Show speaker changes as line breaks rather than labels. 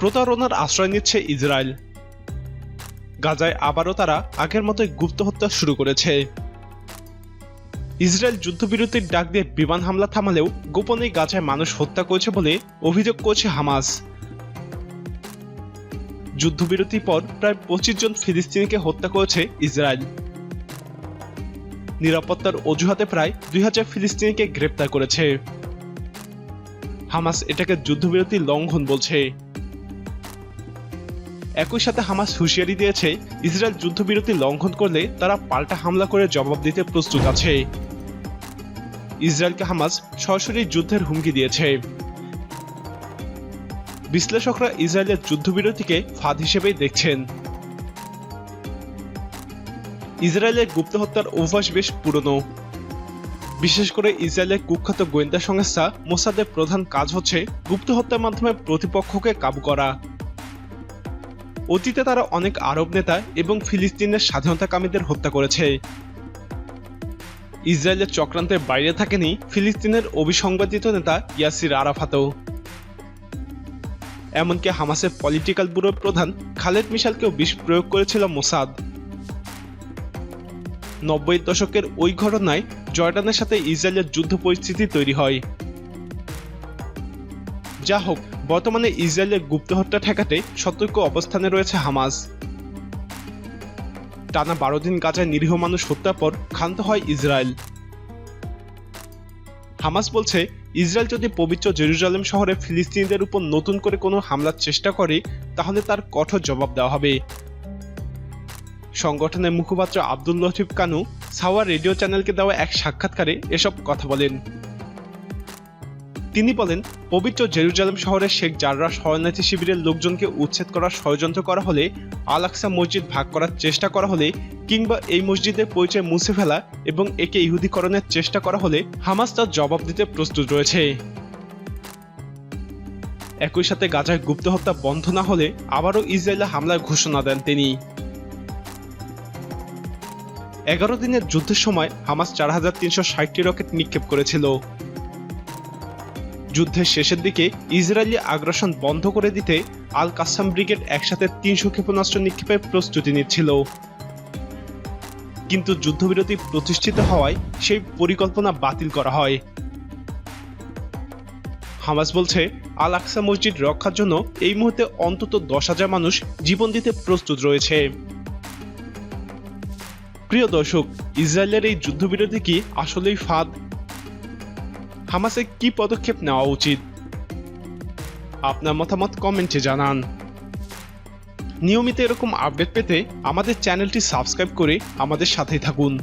প্রতারণার আশ্রয় নিচ্ছে ইসরায়েল। গাজায় আবারও তারা আগের মতোই গুপ্ত হত্যা শুরু করেছে। ইসরায়েল যুদ্ধবিরতির ডাক দিয়ে বিমান হামলা থামালেও গোপনে গাজায় মানুষ হত্যা করেছে বলে অভিযোগ করছে হামাস। যুদ্ধবিরতির পর প্রায় পঁচিশ জন ফিলিস্তিনিকে হত্যা করেছে ইসরায়েল। নিরাপত্তার অজুহাতে প্রায় দুই হাজার ফিলিস্তিনিকে গ্রেপ্তার করেছে। হামাস এটাকে যুদ্ধবিরতি লঙ্ঘন বলছে। একই সাথে হামাস হুঁশিয়ারি দিয়েছে, ইসরায়েল যুদ্ধবিরতি লঙ্ঘন করলে তারা পাল্টা হামলা করে জবাব দিতে প্রস্তুত আছে। ইসরায়েলকে হামাস সরাসরি যুদ্ধের হুমকি দিয়েছে। বিশ্লেষকরা ইসরায়েলের যুদ্ধবিরতিকে ফাঁদ হিসেবেই দেখছেন। ইসরায়েলের গুপ্ত হত্যার অভ্যাস বেশ পুরনো। বিশেষ করে ইসরায়েলের কুখ্যাত গোয়েন্দা সংস্থা মোসাদের প্রধান কাজ হচ্ছে গুপ্ত হত্যার মাধ্যমে প্রতিপক্ষকে কাবু করা। অতীতে তারা অনেক আরব নেতা এবং ফিলিস্তিনের স্বাধীনতাকামীদের হত্যা করেছে। ইসরায়েলের চক্রান্তের বাইরে থাকেনি ফিলিস্তিনের অবিসংবাদিত নেতা ইয়াসির আরাফাতও। এমনকি হামাসের পলিটিক্যাল ব্যুরোর প্রধান খালেদ মিশালকেও বিষ প্রয়োগ করেছিল মোসাদ। নব্বই দশকের ওই ঘটনায় জর্ডানের সাথে ইসরায়েলের যুদ্ধ পরিস্থিতি তৈরি হয়। যা হোক বর্তমানে ইসরায়েলের গুপ্ত হত্যা ঠেকাতে সতর্ক অবস্থানে রয়েছে হামাস। টানা বারো দিন গাজায় নিরীহ মানুষ হত্যার পর ক্ষান্ত হয় ইসরায়েল। হামাস বলছে, ইসরায়েল যদি পবিত্র জেরুজালেম শহরে ফিলিস্তিনিদের উপর নতুন করে কোনো হামলার চেষ্টা করে, তাহলে তার কঠোর জবাব দেওয়া হবে। সংগঠনের মুখপাত্র আব্দুল লতিফ কানু সাওয়া রেডিও চ্যানেলকে দেওয়া এক সাক্ষাৎকারে এসব কথা বলেন। তিনি বলেন, পবিত্র জেরুজালেম শহরে শেখ জাররা শরণার্থী শিবিরের লোকজনকে উচ্ছেদ করার ষড়যন্ত্র করা হলে আল আকসা মসজিদ ভাগ করার চেষ্টা করা হলে, কিংবা এই মসজিদের পরিচয় মুছে ফেলা এবং একে ইহুদিকরণের চেষ্টা করা হলে হামাস তার জবাব দিতে প্রস্তুত রয়েছে। একই সাথে গাজায় গুপ্ত হত্যা বন্ধ না হলে আবারও ইসরায়েলে হামলার ঘোষণা দেন তিনি। এগারো দিনের যুদ্ধের সময় হামাস চার হাজার তিনশো ষাটটি রকেট নিক্ষেপ করেছিল। যুদ্ধের শেষের দিকে ইসরায়েলি আগ্রাসন বন্ধ করে দিতে আল কাসাম ব্রিগেড একসাথে তিনশো ক্ষেপণাস্ত্র নিক্ষেপের প্রস্তুতি নিচ্ছিল। কিন্তু যুদ্ধবিরতি প্রতিষ্ঠিত হওয়ায় সেই পরিকল্পনা বাতিল করা হয়। হামাস বলছে আল আকসা মসজিদ রক্ষার জন্য এই মুহূর্তে অন্তত দশ হাজার মানুষ জীবন দিতে প্রস্তুত রয়েছে। প্রিয় দর্শক, ইসরায়েলের এই যুদ্ধবিরতি কি আসলেই ফাঁদ? হামাসে কি পদক্ষেপ নেওয়া উচিত? আপনার মতামত কমেন্টে জানান। নিয়মিত এরকম আপডেট পেতে আমাদের চ্যানেলটি সাবস্ক্রাইব করে আমাদের সাথেই থাকুন।